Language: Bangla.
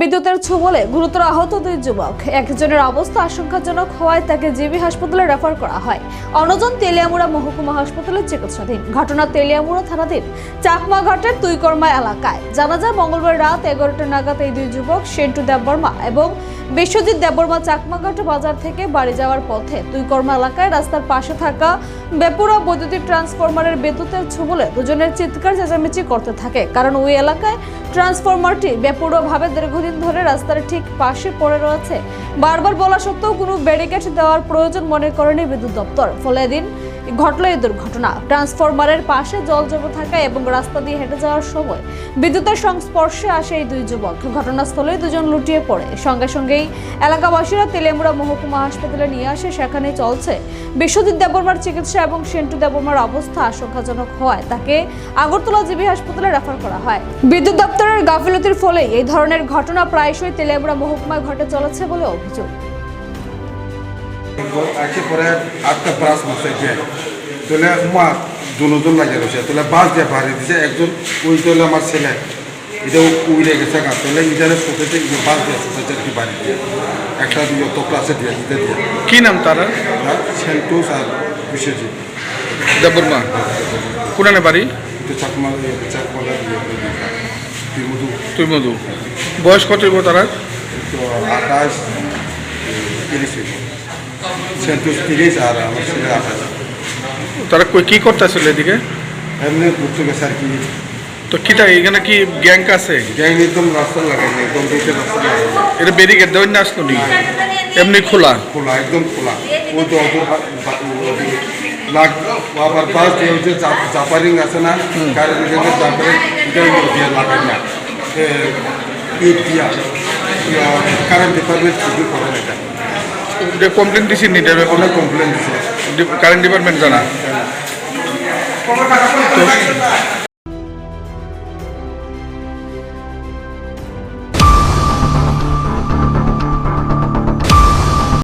বিদ্যুতের ছোবলে গুরুতর আহত দুই যুবক। একজনের অবস্থা আশঙ্কাজনক হওয়ায় তাকে জিবি হাসপাতালে রেফার করা হয়। অন্যজন তেলিয়ামুড়া মহকুমা হাসপাতালে চিকিৎসাধীন। ঘটনা তেলিয়ামুড়া থানাধীন। চাকমাঘাটের তুইকর্মা এলাকায়। জানা যায়, মঙ্গলবার রাত এগারোটা নাগাদ এই দুই যুবক সেন্টু দেববর্মা এবং বিশ্বজিৎ দেববর্মা চাকমাঘাট বাজার থেকে বাড়ি যাওয়ার পথে দুই তুইকর্মা এলাকায় রাস্তার পাশে থাকা বেপুরা বৈদ্যুতিক ট্রান্সফরমারের বিদ্যুতের ছোবলে দুজনের চিৎকার চেঁচামেচি করতে থাকে। কারণ ওই এলাকায় ট্রান্সফরমারটি বেপরোয়াভাবে দীর্ঘদিন ধরে রাস্তার ঠিক পাশে পড়ে রয়েছে। বারবার বলা সত্ত্বেও কোনো ব্যারিকেড দেওয়ার প্রয়োজন মনে করেনি বিদ্যুৎ দপ্তর। ফলে এদিন ঘটল এই দুর্ঘটনা। ট্রান্সফরমারের পাশে জল জমে থাকা এবং রাস্তা দিয়ে হেঁটে যাওয়ার সময় বিদ্যুতের সংস্পর্শে আসে এই দুই যুবক। ঘটনাস্থলে দুজন লুটিয়ে পড়ে। সঙ্গে সঙ্গেই এলাকাবাসীরা তেলেমুড়া মহকুমা হাসপাতালে নিয়ে আসে। সেখানে চলছে বিশ্বজিৎ দেববর্মার চিকিৎসা এবং সেন্টু দেববর্মার অবস্থা আশঙ্কাজনক হওয়ায় তাকে আগরতলা জিবি হাসপাতালে রেফার করা হয়। বিদ্যুৎ দপ্তরের গাফিলতির ফলে এই ধরনের ঘটনা প্রায়শই তেলেমুড়া মহকুমায় ঘটে চলেছে বলে অভিযোগ। আছে পরে আটটা ব্রাশ বসাইছে তাহলে মা দুজন লাগে রয়েছে তাহলে বাস দিয়ে বাড়ি দিছে। একজন ওই তাহলে আমার ছেলে এটা উইরে গেছে গা। তাহলে ইটারে সোসাইটি বাস দিয়ে সোসাইটি বাড়ি দিয়ে। একটা দিয়ে তো ক্লাসে দিয়ে দিতে দিয়ে। কি নাম তারা? সেন্টুস আর বিশ্বজিৎ। দেববর্মা কোনানে বাড়ি? চাকমা চাকমালা দিয়ে তিরমধু তুই মধু। বয়স কত তারা? তো আকাশ তিরিশ সেন্টুস তিরিশ আর আমার ছেলে আকাশ তারা কই কি করতেছিল এদিকে? এমনি ঘুরতে গেছে আর কি? তো কিটা এখানে কি গ্যাং আছে? গ্যাং একদম রাস্তা লাগাই না? একদম দুইটা রাস্তা লাগাই এটা ব্যারিকেড দেওয়ার না আসলো নি? এমনি খোলা? খোলা একদম খোলা। ও তো অত লাগ আবার বাস দিয়ে হচ্ছে জাপারিং আছে না? দিকে জাপারিং এটা দিয়ে লাগাই না। ইট দিয়া কারেন্ট ডিপার্টমেন্ট শুধু করে না এটা এটা। কমপ্লেন দিছি নি অনেক কমপ্লেন দিছে। কারেন্ট ডিপার্টমেন্ট জানা।